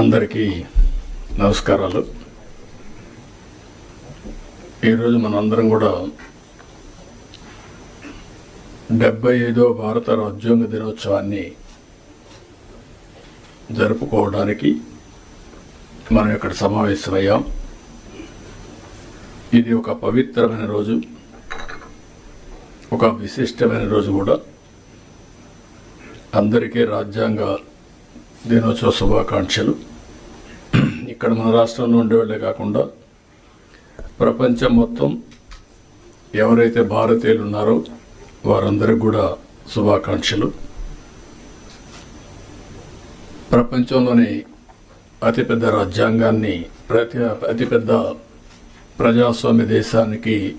అందరికీ నమస్కారాలు. ఈరోజు మనందరం కూడా డెబ్బై ఐదో భారత రాజ్యాంగ దినోత్సవాన్ని జరుపుకోవడానికి మనం ఇక్కడ సమావేశమయ్యాం. ఇది ఒక పవిత్రమైన రోజు ఒక విశిష్టమైన రోజు కూడా. అందరికీ రాజ్యాంగ దినోత్సవ శుభాకాంక్షలు. ఇక్కడ మన రాష్ట్రంలో ఉండేవాళ్ళే కాకుండా ప్రపంచం మొత్తం ఎవరైతే భారతీయులు ఉన్నారో వారందరికి కూడా శుభాకాంక్షలు. ప్రపంచంలోని అతిపెద్ద రాజ్యాంగాన్ని ప్రతి అతిపెద్ద ప్రజాస్వామ్య దేశానికి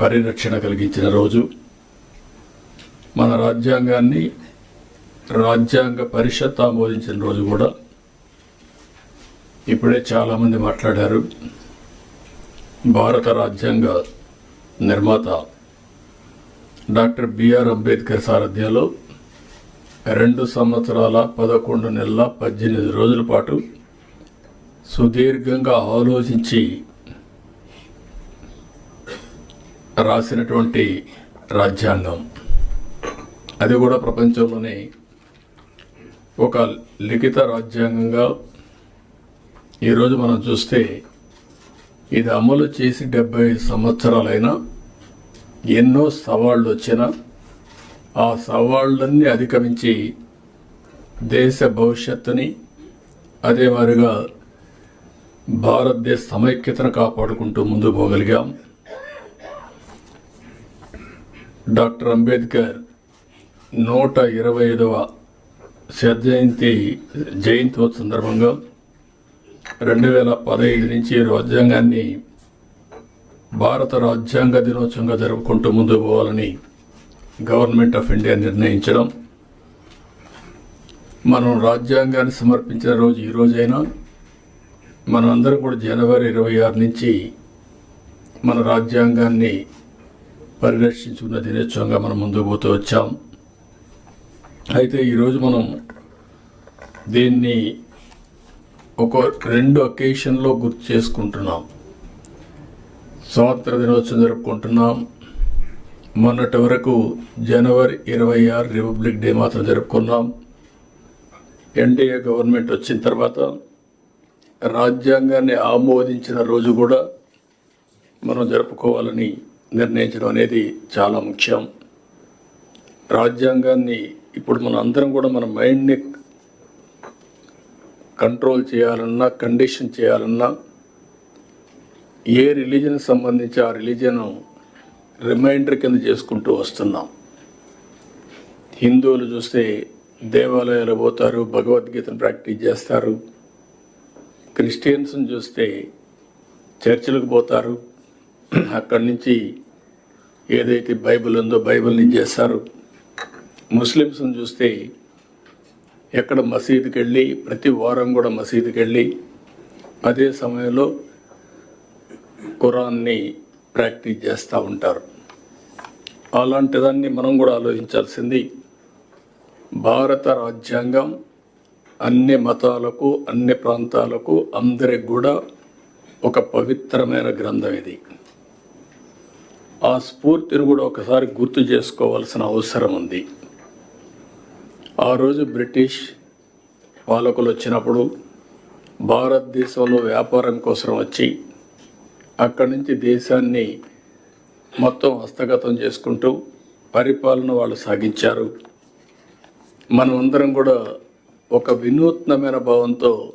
పరిరక్షణ కలిగించిన రోజు. మన రాజ్యాంగాన్ని రాజ్యాంగ పరిషత్ ఆమోదించిన రోజు కూడా ఇప్పుడే చాలామంది మాట్లాడారు. భారత రాజ్యాంగ నిర్మాత డాక్టర్ బిఆర్ అంబేద్కర్ సారథ్యంలో రెండు సంవత్సరాల పదకొండు నెలల పద్దెనిమిది రోజుల పాటు సుదీర్ఘంగా ఆలోచించి రాసినటువంటి రాజ్యాంగం. అది కూడా ప్రపంచంలోనే ఒక లిఖిత రాజ్యాంగంగా ఈరోజు మనం చూస్తే ఇది అమలు చేసి డెబ్బై సంవత్సరాలైనా ఎన్నో సవాళ్ళు వచ్చినా ఆ సవాళ్ళన్నీ అధిగమించి దేశ భవిష్యత్తుని అదే మాదిరిగా భారతదేశ సమైక్యతను కాపాడుకుంటూ ముందుకు పోగలిగాం. డాక్టర్ అంబేద్కర్ నూట ఇరవై ఐదవ జయంతి జయంతి సందర్భంగా రెండు వేల పదహైదు నుంచి రాజ్యాంగాన్ని భారత రాజ్యాంగ దినోత్సవంగా జరుపుకుంటూ ముందుకు పోవాలని గవర్నమెంట్ ఆఫ్ ఇండియా నిర్ణయించడం. మనం రాజ్యాంగాన్ని సమర్పించిన రోజు ఈ రోజైనా మనం అందరం కూడా జనవరి ఇరవై ఆరు నుంచి మన రాజ్యాంగాన్ని పరిరక్షించుకున్న దినోత్సవంగా మనం ముందుకు పోతూ వచ్చాం. అయితే ఈరోజు మనం దీన్ని ఒక రెండు అకేషన్లో గుర్తు చేసుకుంటున్నాం. స్వాతంత్ర దినోత్సవం జరుపుకుంటున్నాం. మొన్నటి వరకు జనవరి ఇరవై ఆరు రిపబ్లిక్ డే మాత్రం జరుపుకున్నాం. ఎన్డీఏ గవర్నమెంట్ వచ్చిన తర్వాత రాజ్యాంగాన్ని ఆమోదించిన రోజు కూడా మనం జరుపుకోవాలని నిర్ణయించడం అనేది చాలా ముఖ్యం. రాజ్యాంగాన్ని ఇప్పుడు మన అందరం కూడా మన మైండ్ని కంట్రోల్ చేయాలన్నా కండిషన్ చేయాలన్నా ఏ రిలీజన్ సంబంధించి ఆ రిలీజన్ రిమైండర్ కింద చేసుకుంటూ వస్తున్నాం. హిందువులు చూస్తే దేవాలయాలు పోతారు భగవద్గీతను ప్రాక్టీస్ చేస్తారు. క్రిస్టియన్స్ని చూస్తే చర్చిలకు పోతారు. అక్కడి నుంచి ఏదైతే బైబిల్ ఉందో బైబిల్ని చేస్తారు. ముస్లిమ్స్ని చూస్తే ఎక్కడ మసీదుకి వెళ్ళి ప్రతి వారం కూడా మసీదుకి వెళ్ళి అదే సమయంలో ఖురాన్ని ప్రాక్టీస్ చేస్తూ ఉంటారు. అలాంటిదాన్ని మనం కూడా ఆలోచించాల్సింది భారత రాజ్యాంగం అన్ని మతాలకు అన్ని ప్రాంతాలకు అందరికి కూడా ఒక పవిత్రమైన గ్రంథం ఇది. ఆ స్ఫూర్తిని కూడా ఒకసారి గుర్తు చేసుకోవాల్సిన అవసరం ఉంది. ఆ రోజు బ్రిటిష్ పాలకులు వచ్చినప్పుడు భారతదేశంలో వ్యాపారం కోసం వచ్చి అక్కడి నుంచి దేశాన్ని మొత్తం హస్తగతం చేసుకుంటూ పరిపాలన వాళ్ళు సాగించారు. మనమందరం కూడా ఒక వినూత్నమైన భావంతో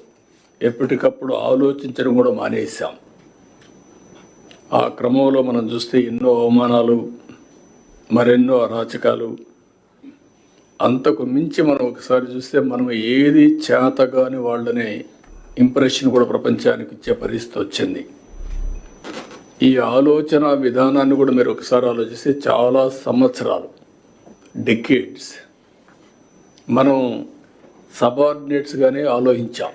ఎప్పటికప్పుడు ఆలోచించడం కూడా మానేసాం ఆ క్రమంలో మనం చూస్తే ఎన్నో అవమానాలు మరెన్నో అరాచకాలు అంతకు మించి మనం ఒకసారి చూస్తే మనం ఏది చేతగాని వాళ్ళనే ఇంప్రెషన్ కూడా ప్రపంచానికి ఇచ్చే పరిస్థితి వచ్చింది. ఈ ఆలోచన విధానాన్ని కూడా మీరు ఒకసారి ఆలోచిస్తే చాలా సంవత్సరాలు డెకేడ్స్ మనం సబార్డినేట్స్గానే ఆలోచించాం.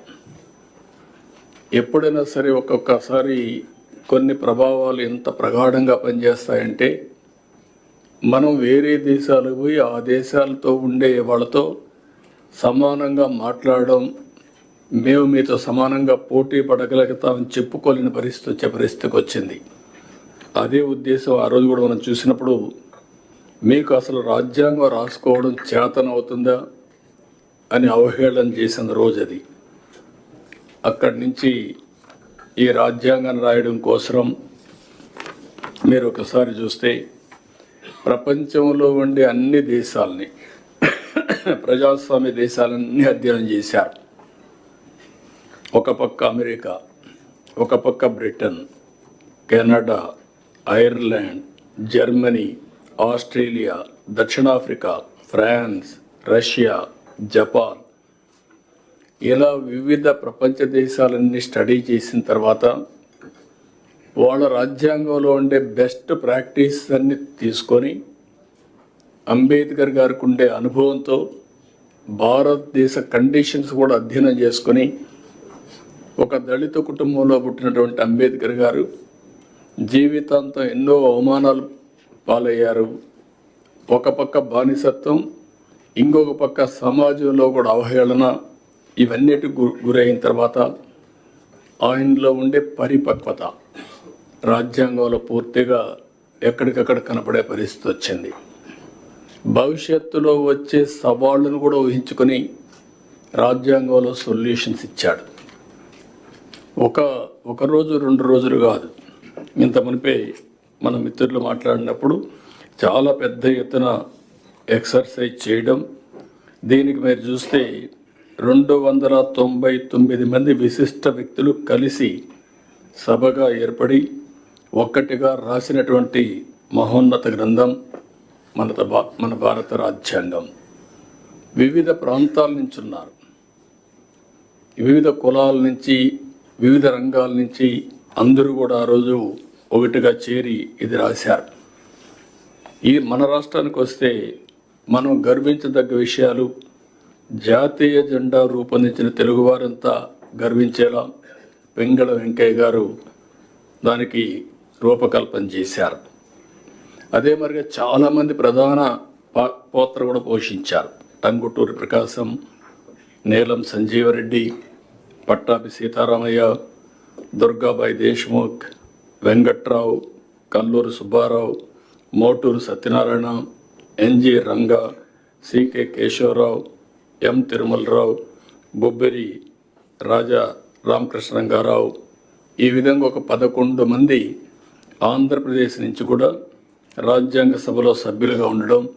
ఎప్పుడైనా సరే ఒక్కొక్కసారి కొన్ని ప్రభావాలు ఎంత ప్రగాఢంగా పనిచేస్తాయంటే మనం వేరే దేశాలకు పోయి ఆ దేశాలతో ఉండే వాళ్ళతో సమానంగా మాట్లాడడం మేము మీతో సమానంగా పోటీ పడగలుగుతామని చెప్పుకోలేని పరిస్థితి వచ్చే పరిస్థితికి వచ్చింది. అదే ఉద్దేశం ఆ రోజు కూడా మనం చూసినప్పుడు మీకు అసలు రాజ్యాంగం రాసుకోవడం చేతనవుతుందా అని అవహేళన చేసిన రోజు అది. అక్కడి నుంచి ఈ రాజ్యాంగాన్ని రాయడం కోసం మీరు ఒకసారి చూస్తే ప్రపంచంలో ఉండే అన్ని దేశాలని ప్రజాస్వామ్య దేశాలన్నీ అధ్యయనం చేశారు. ఒక పక్క అమెరికా ఒక పక్క Britain Canada Ireland Germany Australia దక్షిణాఫ్రికా ఫ్రాన్స్ రష్యా జపాన్ ఇలా వివిధ ప్రపంచ దేశాలన్నీ స్టడీ చేసిన తర్వాత వాళ్ళ రాజ్యాంగంలో ఉండే బెస్ట్ ప్రాక్టీస్ అన్ని తీసుకొని అంబేద్కర్ గారికి ఉండే అనుభవంతో భారతదేశ కండిషన్స్ కూడా అధ్యయనం చేసుకొని ఒక దళిత కుటుంబంలో పుట్టినటువంటి అంబేద్కర్ గారు జీవితాంతం ఎన్నో అవమానాలు పాలయ్యారు. ఒక పక్క బానిసత్వం ఇంకొక పక్క సమాజంలో కూడా అవహేళన ఇవన్నిటి గు- గురైన తర్వాత ఆయనలో ఉండే పరిపక్వత. రాజ్యాంగంలో పూర్తిగా ఎక్కడికక్కడ కనపడే పరిస్థితి వచ్చింది. భవిష్యత్తులో వచ్చే సవాళ్ళను కూడా ఊహించుకొని రాజ్యాంగంలో సొల్యూషన్స్ ఇచ్చాడు. ఒక ఒక రోజు రెండు రోజులు కాదు. ఇంత మునిపే మన మిత్రులు మాట్లాడినప్పుడు చాలా పెద్ద ఎత్తున ఎక్సర్సైజ్ చేయడం దీనికి మీరు చూస్తే రెండు వందల తొంభై తొమ్మిది మంది విశిష్ట వ్యక్తులు కలిసి సభగా ఏర్పడి ఒక్కటిగా రాసినటువంటి మహోన్నత గ్రంథం మన భా- మన భారత రాజ్యాంగం. వివిధ ప్రాంతాల నుంచి ఉన్నారు. వివిధ కులాల నుంచి వివిధ రంగాల నుంచి అందరూ కూడా ఆ రోజు ఒకటిగా చేరి ఇది రాశారు. ఈ మన రాష్ట్రానికి వస్తే మనం గర్వించదగ్గ విషయాలు జాతీయ జెండా రూపొందించిన తెలుగువారంతా గర్వించేలా వెంగళ వెంకయ్య గారు దానికి రూపకల్పన చేశారు. అదే మరిగా చాలామంది ప్రధాన పా- పాత్ర కూడా పోషించారు. Tanguturi Prakasam Neelam Sanjeeva Reddy Pattabhi Sitaramayya Durgabai Deshmukh Venkatrao Kalluru Subbarao Moturu Satyanarayana N G Ranga C K Keshavarao M Tirumalarao Bobberi Raja Ramakrishna Rangarao ఈ విధంగా ఒక పదకొండు మంది ఆంధ్రప్రదేశ్ నుంచి కూడా రాజ్యాంగ సభలో సభ్యులుగా ఉండడం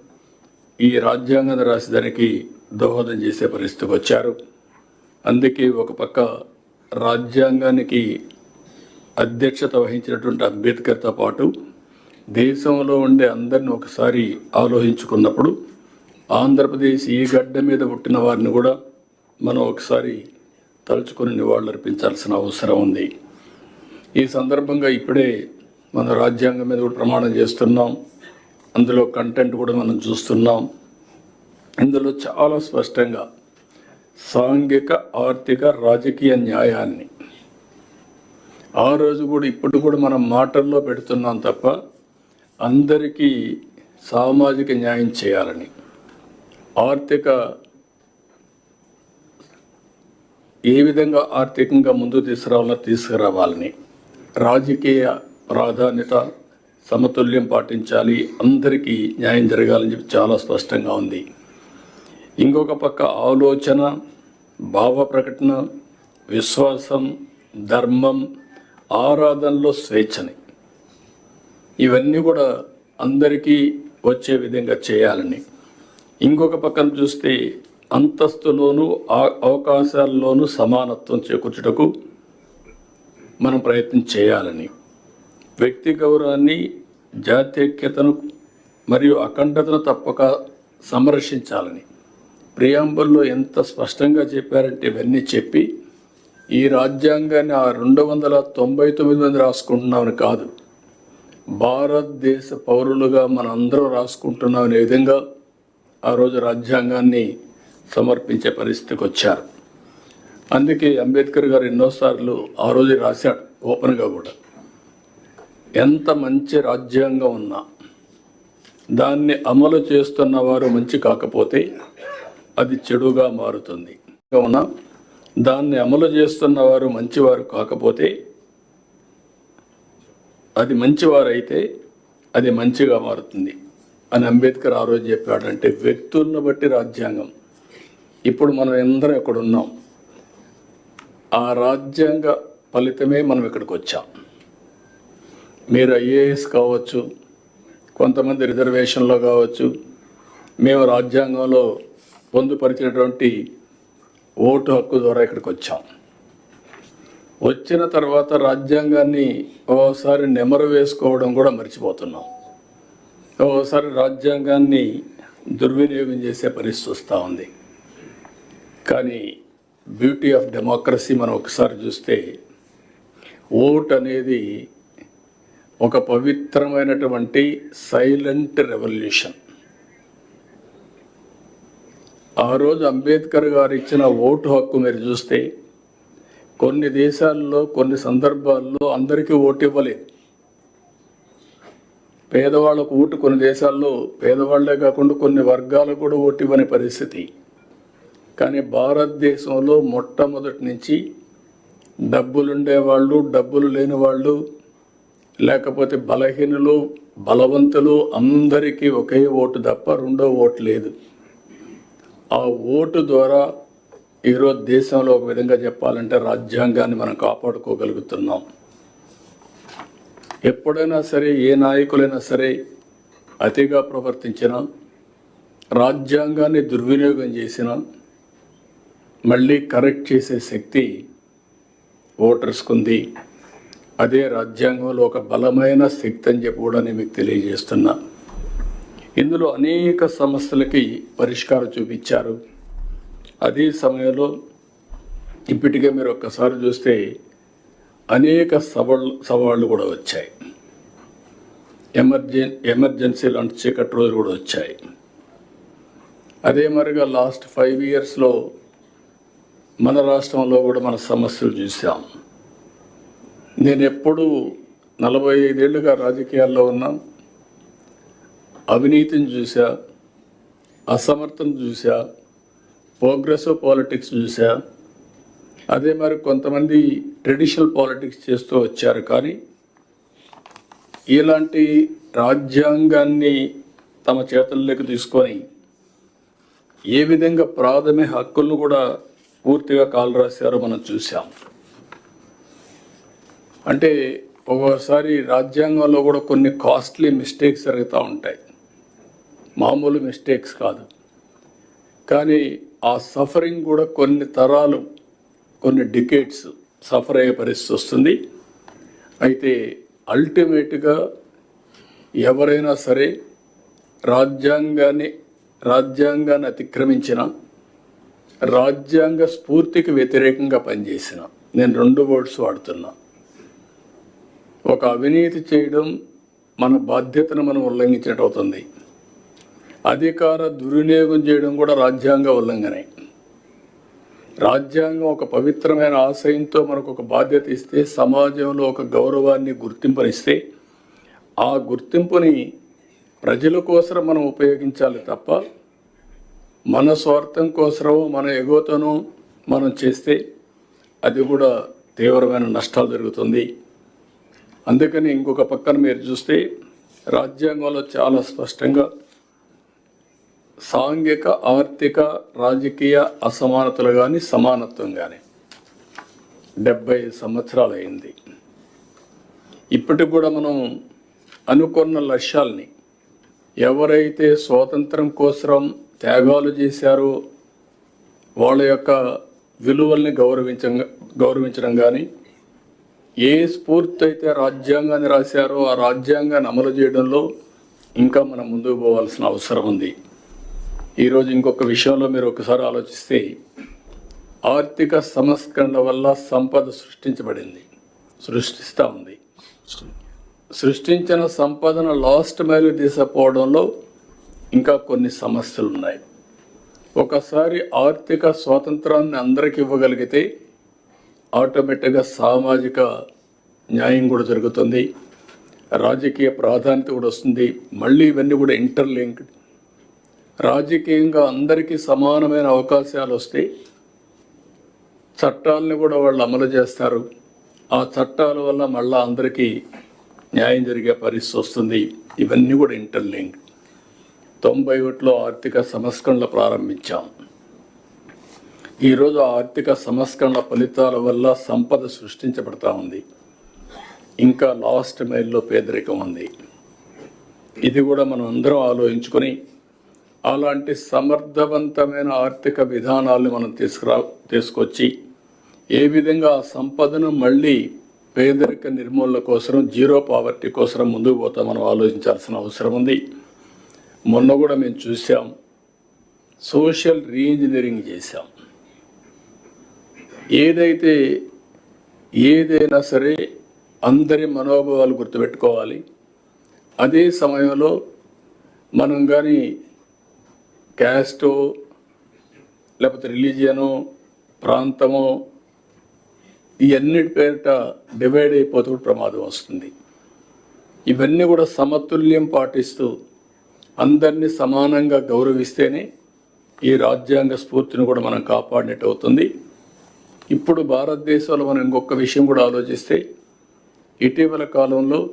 ఈ రాజ్యాంగం రాసేదానికి దోహదం చేసే పరిస్థితికి వచ్చారు. అందుకే ఒక పక్క రాజ్యాంగానికి అధ్యక్షత వహించినటువంటి అంబేద్కర్తో పాటు దేశంలో ఉండే అందరిని ఒకసారి ఆలోచించుకున్నప్పుడు ఆంధ్రప్రదేశ్ ఈ గడ్డ మీద పుట్టిన వారిని కూడా మనం ఒకసారి తలుచుకొని నివాళులర్పించాల్సిన అవసరం ఉంది. ఈ సందర్భంగా ఇప్పుడే మన రాజ్యాంగం మీద కూడా ప్రమాణం చేస్తున్నాం. అందులో కంటెంట్ కూడా మనం చూస్తున్నాం. ఇందులో చాలా స్పష్టంగా సాంఘిక ఆర్థిక రాజకీయ న్యాయాన్ని ఆ రోజు కూడా ఇప్పుడు కూడా మనం మాటల్లో పెడుతున్నాం తప్ప అందరికీ సామాజిక న్యాయం చేయాలని ఆర్థిక ఏ విధంగా ఆర్థికంగా ముందు తీసుకురావాలో తీసుకురావాలని రాజకీయ ప్రాధాన్యత సమతుల్యం పాటించాలి. అందరికీ న్యాయం జరగాలని చెప్పి చాలా స్పష్టంగా ఉంది. ఇంకొక పక్క ఆలోచన భావ ప్రకటన విశ్వాసం ధర్మం ఆరాధనలో స్వేచ్ఛని. ఇవన్నీ కూడా అందరికీ వచ్చే విధంగా చేయాలని. ఇంకొక పక్కన చూస్తే అంతస్తులోను అవకాశాల్లోనూ సమానత్వం చేకూర్చుటకు మనం ప్రయత్నం చేయాలని. వ్యక్తి గౌరవాన్ని జాతీయతను మరియు అఖండతను తప్పక సంరక్షించాలని ప్రియాంబుల్లో ఎంత స్పష్టంగా చెప్పారంటే ఇవన్నీ చెప్పి ఈ రాజ్యాంగాన్ని ఆ రెండు వందల తొంభై తొమ్మిది మంది రాసుకుంటున్నామని కాదు భారతదేశ పౌరులుగా మనందరం రాసుకుంటున్నాం అనే విధంగా ఆ రోజు రాజ్యాంగాన్ని సమర్పించే పరిస్థితికి వచ్చారు. అందుకే అంబేద్కర్ గారు ఎన్నోసార్లు ఆ రోజు రాశాడు ఓపెన్గా కూడా. ఎంత మంచి రాజ్యాంగం ఉన్నా దాన్ని అమలు చేస్తున్న వారు మంచి కాకపోతే అది చెడుగా మారుతుంది. కావున దాన్ని అమలు చేస్తున్న వారు మంచివారు కాకపోతే అది మంచివారైతే అది మంచిగా మారుతుంది అని అంబేద్కర్ ఆ రోజు చెప్పాడంటే వ్యక్తులను బట్టి రాజ్యాంగం. ఇప్పుడు మనం అందరం ఇక్కడ ఉన్నాం. ఆ రాజ్యాంగ ఫలితమే మనం ఇక్కడికి వచ్చాం. మీరు ఐఏఎస్ కావచ్చు కొంతమంది రిజర్వేషన్లో కావచ్చు మేము రాజ్యాంగంలో పొందుపరిచినటువంటి ఓటు హక్కు ద్వారా ఇక్కడికి వచ్చాం. వచ్చిన తర్వాత రాజ్యాంగాన్ని ఓసారి నెమరు వేసుకోవడం కూడా మర్చిపోతున్నాం. ఓసారి రాజ్యాంగాన్ని దుర్వినియోగం చేసే పరిస్థితి వస్తూ ఉంది. కానీ బ్యూటీ ఆఫ్ డెమోక్రసీ మనం ఒకసారి చూస్తే ఓట్ అనేది ఒక పవిత్రమైనటువంటి సైలెంట్ రెవల్యూషన్. ఆ రోజు అంబేద్కర్ గారు ఇచ్చిన ఓటు హక్కు మీరు చూస్తే కొన్ని దేశాల్లో కొన్ని సందర్భాల్లో అందరికీ ఓటు ఇవ్వలేదు. పేదవాళ్ళకు ఓటు కొన్ని దేశాల్లో పేదవాళ్ళే కాకుండా కొన్ని వర్గాలకు కూడా ఓటు ఇవ్వని పరిస్థితి. కానీ భారతదేశంలో మొట్టమొదటి నుంచి డబ్బులుండేవాళ్ళు డబ్బులు లేని వాళ్ళు లేకపోతే బలహీనులు బలవంతులు అందరికీ ఒకే ఓటు తప్ప రెండో ఓటు లేదు. ఆ ఓటు ద్వారా ఈరోజు దేశంలో ఒక విధంగా చెప్పాలంటే రాజ్యాంగాన్ని మనం కాపాడుకోగలుగుతున్నాం. ఎప్పుడైనా సరే ఏ నాయకులైనా సరే అతిగా ప్రవర్తించిన రాజ్యాంగాన్ని దుర్వినియోగం చేసినా మళ్ళీ కరెక్ట్ చేసే శక్తి ఓటర్స్కుంది. అదే రాజ్యాంగంలో ఒక బలమైన శక్తి అని చెప్పి కూడా నేను మీకు తెలియజేస్తున్నా. ఇందులో అనేక సమస్యలకి పరిష్కారం చూపించారు. అదే సమయంలో ఇప్పటికే మీరు ఒక్కసారి చూస్తే అనేక సవాళ్ళు సవాళ్ళు కూడా వచ్చాయి. ఎమర్జెన్ ఎమర్జెన్సీ లాంటి చీకటి రోజులు కూడా వచ్చాయి. అదే మరిగా లాస్ట్ ఫైవ్ ఇయర్స్లో మన రాష్ట్రంలో కూడా మన సమస్యలు చూసాం. నేను ఎప్పుడూ నలభై ఐదేళ్ళుగా రాజకీయాల్లో ఉన్నా అవినీతిని చూసా అసమర్థను చూసా ప్రోగ్రెసివ్ పాలిటిక్స్ చూసా అదే మరి కొంతమంది ట్రెడిషనల్ పాలిటిక్స్ చేస్తూ వచ్చారు. కానీ ఇలాంటి రాజ్యాంగాన్ని తమ చేతుల్లోకి తీసుకొని ఏ విధంగా ప్రాథమిక హక్కులను కూడా పూర్తిగా కాలు రాశారో మనం చూసాం అంటే ఒక్కోసారి రాజ్యాంగంలో కూడా కొన్ని కాస్ట్లీ మిస్టేక్స్ జరుగుతూ ఉంటాయి. మామూలు మిస్టేక్స్ కాదు. కానీ ఆ సఫరింగ్ కూడా కొన్ని తరాలు కొన్ని డికేట్స్ సఫర్ అయ్యే పరిస్థితి వస్తుంది. అయితే అల్టిమేట్గా ఎవరైనా సరే రాజ్యాంగాన్ని రాజ్యాంగాన్ని అతిక్రమించిన రాజ్యాంగ స్ఫూర్తికి వ్యతిరేకంగా పనిచేసిన నేను రెండు వర్డ్స్ వాడుతున్నా. ఒక అవినీతి చేయడం మన బాధ్యతను మనం ఉల్లంఘించినట్టు అవుతుంది అధికార దుర్వినియోగం చేయడం కూడా రాజ్యాంగ ఉల్లంఘనే. రాజ్యాంగం ఒక పవిత్రమైన ఆశయంతో మనకు ఒక బాధ్యత ఇస్తే సమాజంలో ఒక గౌరవాన్ని గుర్తింపునిస్తే ఆ గుర్తింపుని ప్రజల కోసం మనం ఉపయోగించాలి తప్ప మన స్వార్థం కోసమో మన ఎగోతను మనం చేస్తే అది కూడా తీవ్రమైన నష్టాలు జరుగుతుంది. అందుకని ఇంకొక పక్కన మీరు చూస్తే రాజ్యాంగంలో చాలా స్పష్టంగా సాంఘిక ఆర్థిక రాజకీయ అసమానతలు కానీ సమానత్వం కానీ డెబ్బై సంవత్సరాలు అయింది ఇప్పటికి కూడా మనం అనుకున్న లక్ష్యాల్ని ఎవరైతే స్వాతంత్రం కోసం త్యాగాలు చేశారో వాళ్ళ యొక్క విలువల్ని గౌరవించ గౌరవించడం కానీ ఏ స్ఫూర్తి అయితే రాజ్యాంగాన్ని రాశారో ఆ రాజ్యాంగాన్ని అమలు చేయడంలో ఇంకా మనం ముందుకు పోవాల్సిన అవసరం ఉంది. ఈరోజు ఇంకొక విషయంలో మీరు ఒకసారి ఆలోచిస్తే ఆర్థిక సంస్కరణల వల్ల సంపద సృష్టించబడింది. సృష్టిస్తూ ఉంది. సృష్టించిన సంపదను లాస్ట్ మైలు తీసుకుపోవడంలో ఇంకా కొన్ని సమస్యలు ఉన్నాయి ఒకసారి ఆర్థిక స్వాతంత్రాన్ని అందరికి ఇవ్వగలిగితే ఆటోమేటిక్గా సామాజిక న్యాయం కూడా జరుగుతుంది. రాజకీయ ప్రాధాన్యత కూడా వస్తుంది. మళ్ళీ ఇవన్నీ కూడా ఇంటర్లింక్డ్ రాజకీయంగా అందరికీ సమానమైన అవకాశాలు వస్తే చట్టాలని కూడా వాళ్ళు అమలు చేస్తారు. ఆ చట్టాల వల్ల మళ్ళా అందరికీ న్యాయం జరిగే పరిస్థితి వస్తుంది. ఇవన్నీ కూడా ఇంటర్లింక్ తొంభై ఒకటిలో ఆర్థిక సంస్కరణలు ప్రారంభించాం. ఈరోజు ఆర్థిక సంస్కరణ ఫలితాల వల్ల సంపద సృష్టించబడతా ఉంది. ఇంకా లాస్ట్ మైల్లో పేదరికం ఉంది. ఇది కూడా మనం అందరం ఆలోచించుకొని అలాంటి సమర్థవంతమైన ఆర్థిక విధానాలను మనం తీసుకురా తీసుకొచ్చి ఏ విధంగా ఆ సంపదను మళ్ళీ పేదరిక నిర్మూలన కోసం జీరో పావర్టీ కోసం ముందుకు పోతా మనం ఆలోచించాల్సిన అవసరం ఉంది. మొన్న కూడా మేము చూసాం సోషల్ రీఇంజనీరింగ్ చేశాం. ఏదైతే ఏదైనా సరే అందరి మనోభావాలు గుర్తుపెట్టుకోవాలి. అదే సమయంలో మనం కానీ క్యాస్టో లేకపోతే రిలీజియనో ప్రాంతమో ఇవన్నిటి పేరిట డివైడ్ అయిపోతూ కూడా ప్రమాదం వస్తుంది. ఇవన్నీ కూడా సమతుల్యం పాటిస్తూ అందరినీ సమానంగా గౌరవిస్తేనే ఈ రాజ్యాంగ స్ఫూర్తిని కూడా మనం కాపాడినట్టు అవుతుంది ఇప్పుడు భారతదేశంలో మనం ఇంకొక విషయం కూడా ఆలోచిస్తే ఇటీవల కాలంలో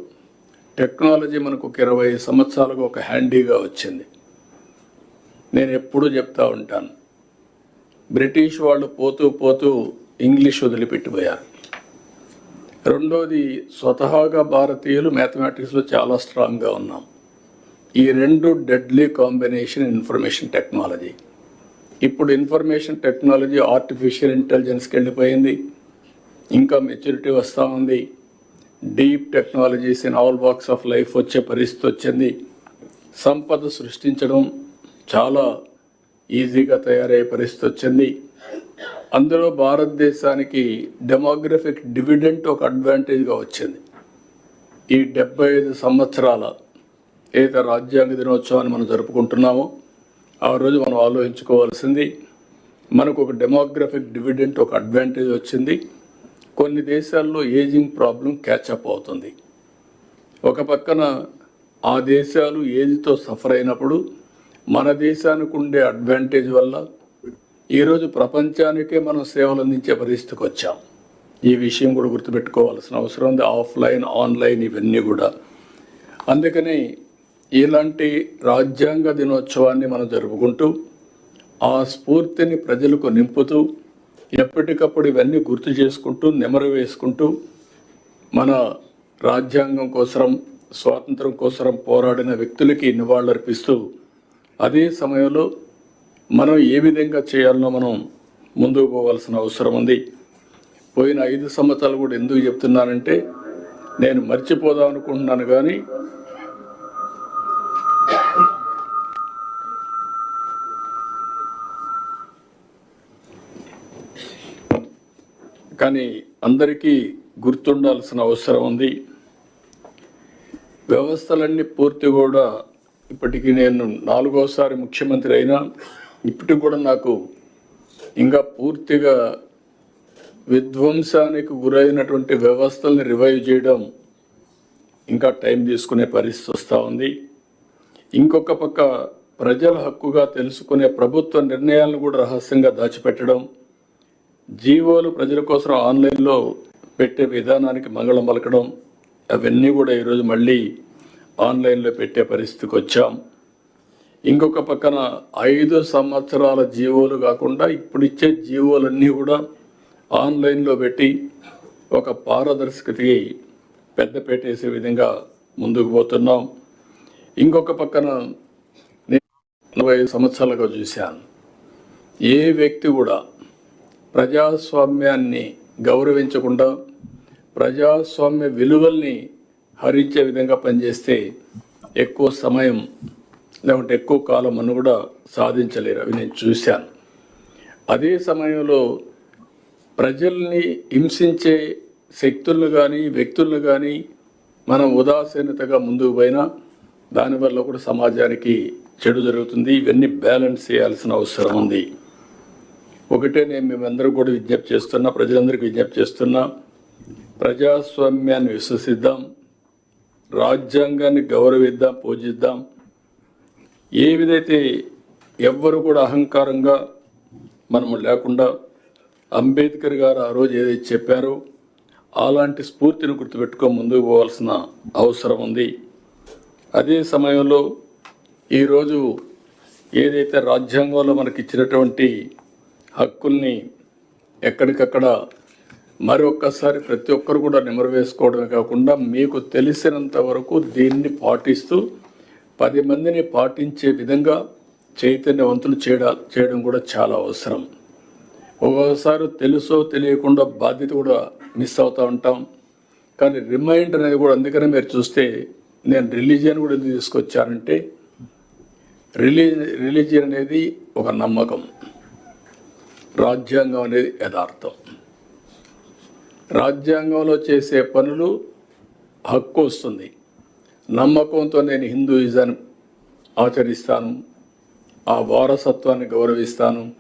టెక్నాలజీ మనకు ఒక ఇరవై సంవత్సరాలుగా ఒక హ్యాండీగా వచ్చింది. నేను ఎప్పుడూ చెప్తా ఉంటాను బ్రిటిష్ వాళ్ళు పోతూ పోతూ ఇంగ్లీష్ వదిలిపెట్టిపోయారు. రెండోది స్వతహాగా భారతీయులు మ్యాథమెటిక్స్లో చాలా స్ట్రాంగ్గా ఉన్నాం. ఈ రెండు డెడ్లీ కాంబినేషన్ ఇన్ఫర్మేషన్ టెక్నాలజీ ఇప్పుడు ఇన్ఫర్మేషన్ టెక్నాలజీ ఆర్టిఫిషియల్ ఇంటెలిజెన్స్కి వెళ్ళిపోయింది ఇంకా మెచ్యూరిటీ వస్తూ ఉంది. Deep technologies in all box of life వచ్చే పరిస్థితి వచ్చింది. సంపద సృష్టించడం చాలా ఈజీగా తయారయ్యే పరిస్థితి వచ్చింది. అందులో భారతదేశానికి డెమోగ్రఫిక్ డివిడెంట్ ఒక అడ్వాంటేజ్గా వచ్చింది. ఈ డెబ్బై ఐదు సంవత్సరాల ఏదైతే రాజ్యాంగ దినోత్సవాన్ని మనం జరుపుకుంటున్నామో. ఆ రోజు మనం ఆలోచించుకోవాల్సింది మనకు ఒక డెమోగ్రఫిక్ డివిడెంట్ ఒక అడ్వాంటేజ్ వచ్చింది. కొన్ని దేశాల్లో ఏజింగ్ ప్రాబ్లం క్యాచప్ అవుతుంది. ఒక పక్కన ఆ దేశాలు ఏజ్తో సఫర్ అయినప్పుడు మన దేశానికి ఉండే అడ్వాంటేజ్ వల్ల ఈరోజు ప్రపంచానికే మనం సేవలు అందించే పరిస్థితికి వచ్చాం. ఈ విషయం కూడా గుర్తుపెట్టుకోవాల్సిన అవసరం ఉంది ఆఫ్లైన్ ఆన్లైన్ ఇవన్నీ కూడా. అందుకని ఇలాంటి రాజ్యాంగ దినోత్సవాన్ని మనం జరుపుకుంటూ ఆ స్ఫూర్తిని ప్రజలకు నింపుతూ ఎప్పటికప్పుడు ఇవన్నీ గుర్తు చేసుకుంటూ నెమరు వేసుకుంటూ మన రాజ్యాంగం కోసరం స్వాతంత్రం కోసరం పోరాడిన వ్యక్తులకి నివాళులర్పిస్తూ అదే సమయంలో మనం ఏ విధంగా చేయాలనో మనం ముందుకు పోవాల్సిన అవసరం ఉంది. పోయిన ఐదు సంవత్సరాలు కూడా ఎందుకు చెప్తున్నానంటే నేను మర్చిపోదాం అనుకుంటున్నాను కానీ కానీ అందరికీ గుర్తుండాల్సిన అవసరం ఉంది. వ్యవస్థలన్నీ పూర్తి కూడా ఇప్పటికీ నేను నాలుగోసారి ముఖ్యమంత్రి అయినా ఇప్పటికి కూడా నాకు ఇంకా పూర్తిగా విధ్వంసానికి గురైనటువంటి వ్యవస్థల్ని రివైవ్ చేయడం ఇంకా టైం తీసుకునే పరిస్థితి వస్తూ ఉంది. ఇంకొక పక్క ప్రజల హక్కుగా తెలుసుకునే ప్రభుత్వ నిర్ణయాలను కూడా రహస్యంగా దాచిపెట్టడం జీవోలు ప్రజల కోసం ఆన్లైన్లో పెట్టే విధానానికి మంగళం పలకడం అవన్నీ కూడా ఈరోజు మళ్ళీ ఆన్లైన్లో పెట్టే పరిస్థితికి వచ్చాం. ఇంకొక పక్కన ఐదు సంవత్సరాల జీవోలు కాకుండా ఇప్పుడు ఇచ్చే జీవోలన్నీ కూడా ఆన్లైన్లో పెట్టి ఒక పారదర్శకతకి పెద్ద పెట్టేసే విధంగా ముందుకు పోతున్నాం. ఇంకొక పక్కన నేను నలభై ఐదు సంవత్సరాలుగా చూశాను. ఏ వ్యక్తి కూడా ప్రజాస్వామ్యాన్ని గౌరవించకుండా ప్రజాస్వామ్య విలువల్ని హరించే విధంగా పనిచేస్తే ఎక్కువ సమయం లేకుంటే ఎక్కువ కాలం అని కూడా సాధించలేరు అవి నేను చూశాను. అదే సమయంలో ప్రజల్ని హింసించే శక్తులను కానీ వ్యక్తులను కానీ మనం ఉదాసీనతగా ముందుకు పోయినా దానివల్ల కూడా సమాజానికి చెడు జరుగుతుంది. ఇవన్నీ బ్యాలెన్స్ చేయాల్సిన అవసరం ఉంది. ఒకటే నేను మేమందరూ కూడా విజ్ఞప్తి చేస్తున్నా ప్రజలందరికీ విజ్ఞప్తి చేస్తున్నా ప్రజాస్వామ్యాన్ని విశ్వసిద్దాం రాజ్యాంగాన్ని గౌరవిద్దాం పూజిద్దాం. ఏ విధైతే ఎవ్వరు కూడా అహంకారంగా మనము లేకుండా అంబేద్కర్ గారు ఆ రోజు ఏదైతే చెప్పారో అలాంటి స్ఫూర్తిని గుర్తుపెట్టుకో ముందుకు పోవాల్సిన అవసరం ఉంది. అదే సమయంలో ఈరోజు ఏదైతే రాజ్యాంగంలో మనకి ఇచ్చినటువంటి హక్కుల్ని ఎక్కడికక్కడ మరొక్కసారి ప్రతి ఒక్కరు కూడా నెమరు వేసుకోవడమే కాకుండా మీకు తెలిసినంత వరకు దీన్ని పాటిస్తూ పది మందిని పాటించే విధంగా చైతన్యవంతులు చేయడా చేయడం కూడా చాలా అవసరం. ఒక్కొక్కసారి తెలుసో తెలియకుండా బాధ్యత కూడా మిస్ అవుతూ ఉంటాం. కానీ రిమైండ్ అనేది కూడా అందుకనే మీరు చూస్తే నేను రిలీజియన్ కూడా ఎందుకు తీసుకొచ్చానంటే రిలీ రిలీజియన్ అనేది ఒక నమ్మకం. రాజ్యాంగం అనేది యథార్థం. రాజ్యాంగంలో చేసే పనులు హక్కు వస్తుంది. నమ్మకంతో నేను హిందూయిజం ఆచరిస్తాను ఆ వారసత్వాన్ని గౌరవిస్తాను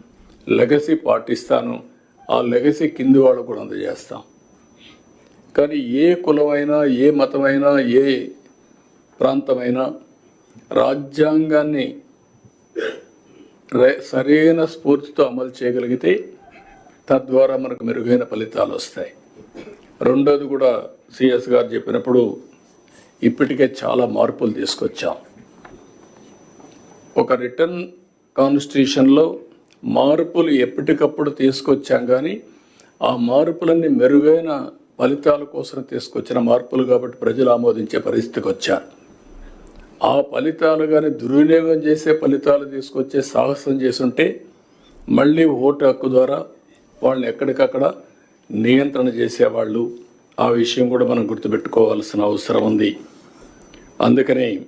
లెగసీ పాటిస్తాను ఆ లెగసీ కింది వాళ్ళు కూడా అందజేస్తాం. కానీ ఏ కులమైనా ఏ మతమైనా ఏ ప్రాంతమైనా రాజ్యాంగాన్ని సరైన స్ఫూర్తితో అమలు చేయగలిగితే తద్వారా మనకు మెరుగైన ఫలితాలు వస్తాయి. రెండోది కూడా సిఎస్ గారు చెప్పినప్పుడు ఇప్పటికే చాలా మార్పులు తీసుకొచ్చాం. ఒక రిటర్న్ కాన్స్టిట్యూషన్లో మార్పులు ఎప్పటికప్పుడు తీసుకొచ్చాం కానీ ఆ మార్పులన్నీ మెరుగైన ఫలితాల కోసం తీసుకొచ్చిన మార్పులు కాబట్టి ప్రజలు ఆమోదించే పరిస్థితికి వచ్చారు. ఆ ఫలితాలు కానీ దుర్వినియోగం చేసే ఫలితాలు తీసుకొచ్చే సాహసం చేసుంటే మళ్ళీ ఓటు హక్కు ద్వారా వాళ్ళని ఎక్కడికక్కడ నియంత్రణ చేసేవాళ్ళు. ఆ విషయం కూడా మనం గుర్తుపెట్టుకోవాల్సిన అవసరం ఉంది. అందుకని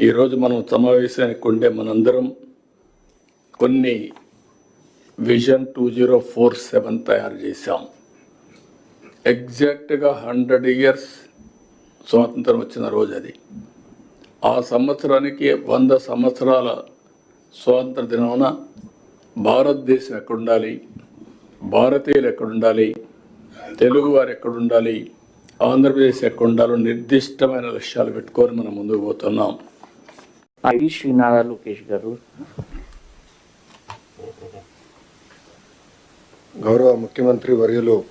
ఈరోజు మనం సమావేశానికి ఉండే మనందరం కొన్ని vision two zero four seven తయారు చేశాం. ఎగ్జాక్ట్గా హండ్రెడ్ ఇయర్స్ స్వాతంత్రం వచ్చిన రోజు అది. ఆ సంవత్సరానికి వంద సంవత్సరాల స్వాతంత్ర దినమున భారతదేశం ఎక్కడుండాలి? భారతీయులు ఎక్కడుండాలి? తెలుగువారు ఎక్కడుండాలి? ఆంధ్రప్రదేశ్ ఎక్కడుండాలో? నిర్దిష్టమైన లక్ష్యాలు పెట్టుకొని మనం ముందుకు పోతున్నాం. ఐవి శ్రీనాథ లోకేష్ గారు. గౌరవ ముఖ్యమంత్రి వర్యులు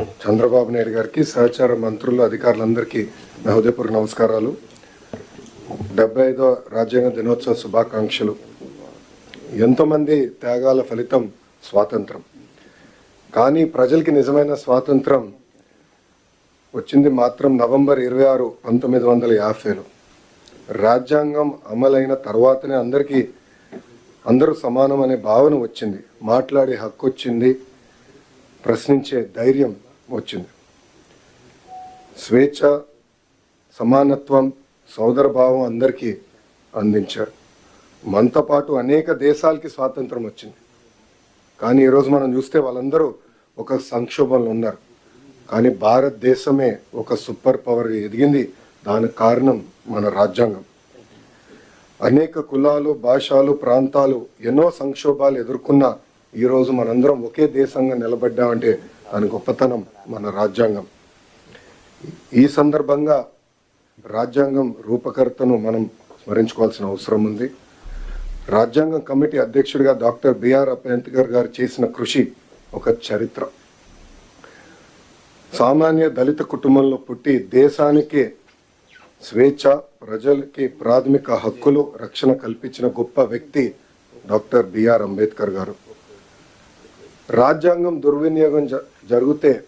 చంద్రబాబు నాయుడు గారికి సహచార మంత్రులు అధికారులందరికీ నా హృదయపూర్వక నమస్కారాలు. డెబ్బై ఐదో రాజ్యాంగ దినోత్సవ శుభాకాంక్షలు. ఎంతోమంది త్యాగాల ఫలితం స్వాతంత్రం. కానీ ప్రజలకి నిజమైన స్వాతంత్రం వచ్చింది మాత్రం నవంబర్ ఇరవై ఆరు పంతొమ్మిది వందల యాభైలో. రాజ్యాంగం అమలైన తర్వాతనే అందరికీ అందరూ సమానం అనే భావన వచ్చింది. మాట్లాడే హక్కు వచ్చింది. ప్రశ్నించే ధైర్యం వచ్చింది. స్వేచ్ఛ సమానత్వం సోదర భావం అందరికీ అందించారు. మనతో పాటు అనేక దేశాలకి స్వాతంత్రం వచ్చింది. కానీ ఈరోజు మనం చూస్తే వాళ్ళందరూ ఒక సంక్షోభంలో ఉన్నారు. కానీ భారతదేశమే ఒక సూపర్ పవర్ ఎదిగింది. దానికి కారణం మన రాజ్యాంగం. అనేక కులాలు భాషలు ప్రాంతాలు ఎన్నో సంక్షోభాలు ఎదుర్కొన్న ఈరోజు మనందరం ఒకే దేశంగా నిలబడ్డామంటే దాని గొప్పతనం మన రాజ్యాంగం. ఈ సందర్భంగా రాజ్యాంగం రూపకర్తను మనం స్మరించుకోవాల్సిన అవసరం ఉంది. రాజ్యాంగం కమిటీ అధ్యక్షుడిగా డాక్టర్ బిఆర్ అంబేద్కర్ గారు చేసిన కృషి ఒక చరిత్ర. సామాన్య దళిత కుటుంబంలో పుట్టి దేశానికి స్వేచ్ఛ ప్రజలకి ప్రాథమిక హక్కులు రక్షణ కల్పించిన గొప్ప వ్యక్తి డాక్టర్ బిఆర్ అంబేద్కర్ గారు. రాజ్యాంగం దుర్వినియోగం జ- జరిగితే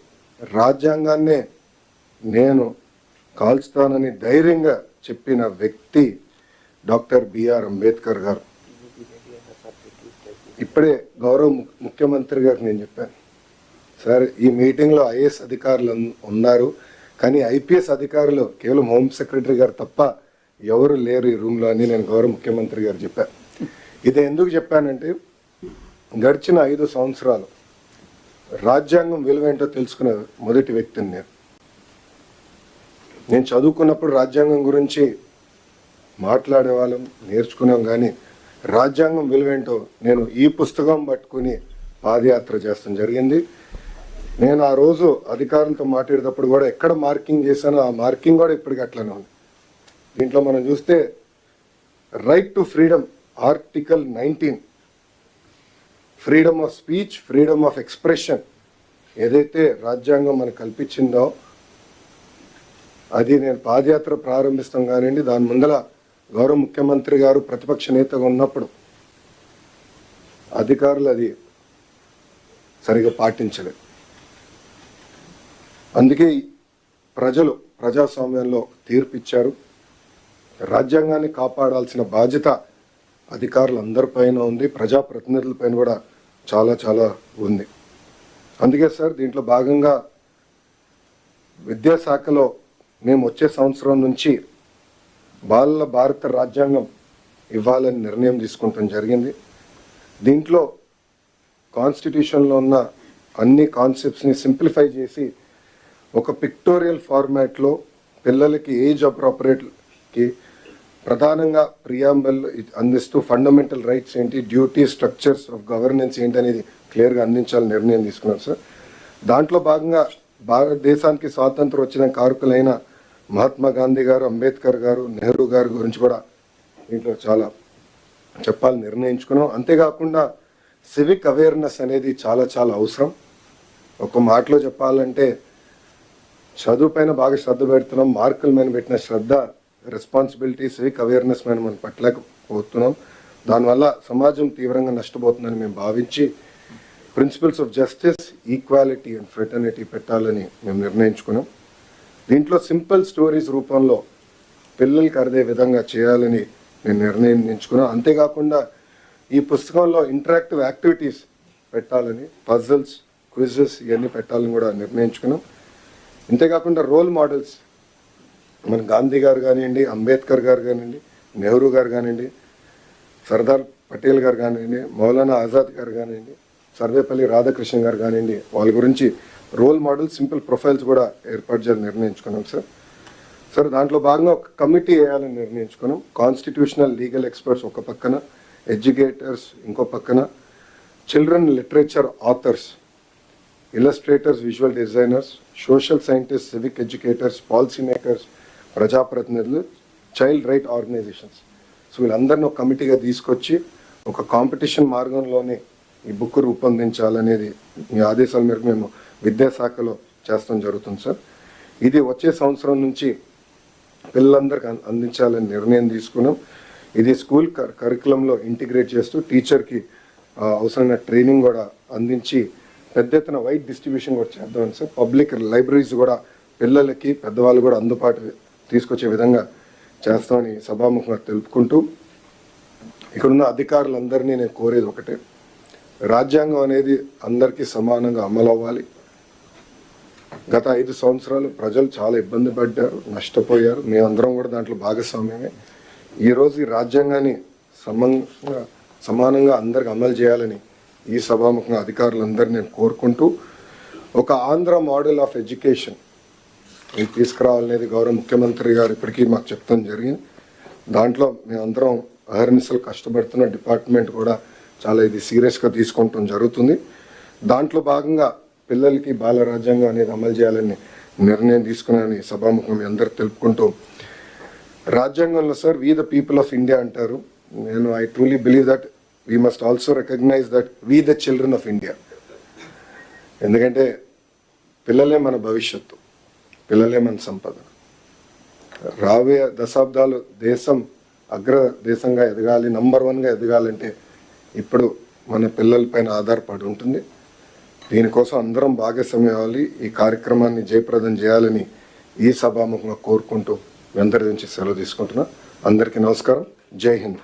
రాజ్యాంగాన్నే నేను కాల్చుతానని ధైర్యంగా చెప్పిన వ్యక్తి డాక్టర్ బిఆర్ అంబేద్కర్ గారు. ఇప్పుడే గౌరవ ము- ముఖ్యమంత్రి గారికి నేను చెప్పాను. సార్ ఈ మీటింగ్లో ఐఏఎస్ అధికారులు ఉన్నారు కానీ ఐపీఎస్ అధికారులు కేవలం హోమ్ సెక్రటరీ గారు తప్ప ఎవరు లేరు ఈ రూమ్లో అని నేను గౌరవ ముఖ్యమంత్రి గారు చెప్పాను ఇది ఎందుకు చెప్పానంటే గడిచిన ఐదు సంవత్సరాలు రాజ్యాంగం విలువేంటో తెలుసుకున్న మొదటి వ్యక్తిని నేను. నేను చదువుకున్నప్పుడు రాజ్యాంగం గురించి మాట్లాడే వాళ్ళం నేర్చుకున్నాం కానీ రాజ్యాంగం విలువేంటో నేను ఈ పుస్తకం పట్టుకుని పాదయాత్ర చేస్తాం జరిగింది. నేను ఆ రోజు అధికారులతో మాట్లాడేటప్పుడు కూడా ఎక్కడ మార్కింగ్ చేశానో ఆ మార్కింగ్ కూడా ఇప్పటికీ అట్లనే ఉంది. దీంట్లో మనం చూస్తే right to freedom article nineteen freedom of speech freedom of expression ఏదైతే రాజ్యాంగం మనకు కల్పించిందో అది నేను పాదయాత్ర ప్రారంభిస్తాం కానివ్వండి దాని ముందల గౌరవ ముఖ్యమంత్రి గారు ప్రతిపక్ష నేతగా ఉన్నప్పుడు అధికారులు అది సరిగా పాటించలేదు. అందుకే ప్రజలు ప్రజాస్వామ్యంలో తీర్పు ఇచ్చారు రాజ్యాంగాన్ని కాపాడాల్సిన బాధ్యత అధికారులందరిపైన ఉంది ప్రజాప్రతినిధులపైన కూడా చాలా చాలా ఉంది. అందుకే సార్ దీంట్లో భాగంగా విద్యాశాఖలో మేము వచ్చే సంవత్సరం నుంచి బాలల భారత రాజ్యాంగం ఇవ్వాలని నిర్ణయం తీసుకుంటాం జరిగింది. దీంట్లో కాన్స్టిట్యూషన్లో ఉన్న అన్ని కాన్సెప్ట్స్ని సింప్లిఫై చేసి ఒక పిక్టోరియల్ ఫార్మాట్లో పిల్లలకి ఏజ్ అప్రాపరేట్కి ప్రధానంగా ప్రియాంబల్ అందిస్తూ ఫండమెంటల్ రైట్స్ ఏంటి డ్యూటీ స్ట్రక్చర్స్ ఆఫ్ గవర్నెన్స్ ఏంటి అనేది క్లియర్గా అందించాలని నిర్ణయం తీసుకున్నారు సార్. దాంట్లో భాగంగా భారతదేశానికి స్వాతంత్రం వచ్చిన కారకులైన మహాత్మా గాంధీ గారు అంబేద్కర్ గారు నెహ్రూ గారి గురించి కూడా దీంట్లో చాలా చెప్పాలని నిర్ణయించుకున్నాం. అంతేకాకుండా సివిక్ అవేర్నెస్ అనేది చాలా చాలా అవసరం. ఒక మాటలో చెప్పాలంటే చదువు పైన బాగా శ్రద్ధ పెడుతున్నాం. మార్కుల మీద పెట్టిన శ్రద్ధ రెస్పాన్సిబిలిటీ సివిక్ అవేర్నెస్ మీద మనం పట్టలేకపోతున్నాం. దానివల్ల సమాజం తీవ్రంగా నష్టపోతుందని మేము భావించి principles of justice equality and fraternity పెట్టాలని మేము నిర్ణయించుకున్నాం. దీంట్లో సింపుల్ స్టోరీస్ రూపంలో పిల్లలకి అర్థే విధంగా చేయాలని నేను నిర్ణయించుకున్నాను అంతేకాకుండా ఈ పుస్తకంలో ఇంటరాక్టివ్ యాక్టివిటీస్ పెట్టాలని పజల్స్ క్విజెస్ ఇవన్నీ పెట్టాలని కూడా నిర్ణయించుకున్నాం. ఇంతేకాకుండా రోల్ మోడల్స్ మన గాంధీ గారు కానివ్వండి అంబేద్కర్ గారు కానివ్వండి నెహ్రూ గారు కానివ్వండి సర్దార్ పటేల్ గారు కానివ్వండి మౌలానా ఆజాద్ గారు కానివ్వండి సర్వేపల్లి రాధాకృష్ణ గారు కానివ్వండి వాళ్ళ గురించి రోల్ మోడల్ సింపుల్ ప్రొఫైల్స్ కూడా ఏర్పాటు చేయాలని నిర్ణయించుకున్నాం సార్. సార్ దాంట్లో భాగంగా ఒక కమిటీ వేయాలని నిర్ణయించుకున్నాం. కాన్స్టిట్యూషనల్ లీగల్ ఎక్స్పర్ట్స్ ఒక పక్కన ఎడ్యుకేటర్స్ ఇంకో పక్కన children literature authors illustrators visual designers social scientist civic educators policy makers ప్రజాప్రతినిధులు చైల్డ్ రైట్ ఆర్గనైజేషన్స్. సో వీళ్ళందరినీ ఒక కమిటీగా తీసుకొచ్చి ఒక కాంపిటీషన్ మార్గంలోనే ఈ బుక్ రూపొందించాలనేది మీ ఆదేశాల మేరకు మేము విద్యాశాఖలో చేస్తాం జరుగుతుంది సార్. ఇది వచ్చే సంవత్సరం నుంచి పిల్లలందరికీ అందించాలని నిర్ణయం తీసుకున్నాం. ఇది స్కూల్ కరికులంలో ఇంటిగ్రేట్ చేస్తూ టీచర్కి అవసరమైన ట్రైనింగ్ కూడా అందించి పెద్ద ఎత్తున వైట్ డిస్ట్రిబ్యూషన్ కూడా చేద్దామని సార్. పబ్లిక్ లైబ్రరీస్ కూడా పిల్లలకి పెద్దవాళ్ళు కూడా అందుబాటు తీసుకొచ్చే విధంగా చేస్తామని సభాముఖంగా తెలుపుకుంటూ ఇక్కడున్న అధికారులందరినీ నేను కోరేది ఒకటే. రాజ్యాంగం అనేది అందరికీ సమానంగా అమలు అవ్వాలి గత ఐదు సంవత్సరాలు ప్రజలు చాలా ఇబ్బంది పడ్డారు నష్టపోయారు. మేమందరం కూడా దాంట్లో భాగస్వామ్యమే. ఈరోజు ఈ రాజ్యాంగాన్ని సమంగా సమానంగా అందరికి అమలు చేయాలని ఈ సభాముఖంగా అధికారులందరినీ నేను కోరుకుంటూ ఒక ఆంధ్ర మోడల్ ఆఫ్ ఎడ్యుకేషన్ ఇది తీసుకురావాలనేది గౌరవ ముఖ్యమంత్రి గారు ఇప్పటికీ మాకు చెప్తాం జరిగింది. దాంట్లో మేమందరం అహర్నిశలు కష్టపడుతున్న డిపార్ట్మెంట్ కూడా చాలా ఇది సీరియస్గా తీసుకుంటాం జరుగుతుంది. దాంట్లో భాగంగా పిల్లలకి బాల రాజ్యాంగం అనేది అమలు చేయాలని నిర్ణయం తీసుకున్నానని సభాముఖం అందరూ తెలుపుకుంటూ రాజ్యాంగంలో sir we the people of India అంటారు. నేను I truly believe that we must also recognise that we the children of India ఎందుకంటే పిల్లలే మన భవిష్యత్తు పిల్లలే మన సంపద. రాబోయే దశాబ్దాలు దేశం అగ్ర దేశంగా ఎదగాలి నంబర్ వన్గా ఎదగాలంటే ఇప్పుడు మన పిల్లలపైన ఆధారపడి ఉంటుంది. దీనికోసం అందరం భాగస్వామ్యం అవ్వాలి. ఈ కార్యక్రమాన్ని జయప్రదం చేయాలని ఈ సభాముఖంగా కోరుకుంటూ మీ అందరి నుంచి సెలవు తీసుకుంటున్నా. అందరికీ నమస్కారం. జై హింద్.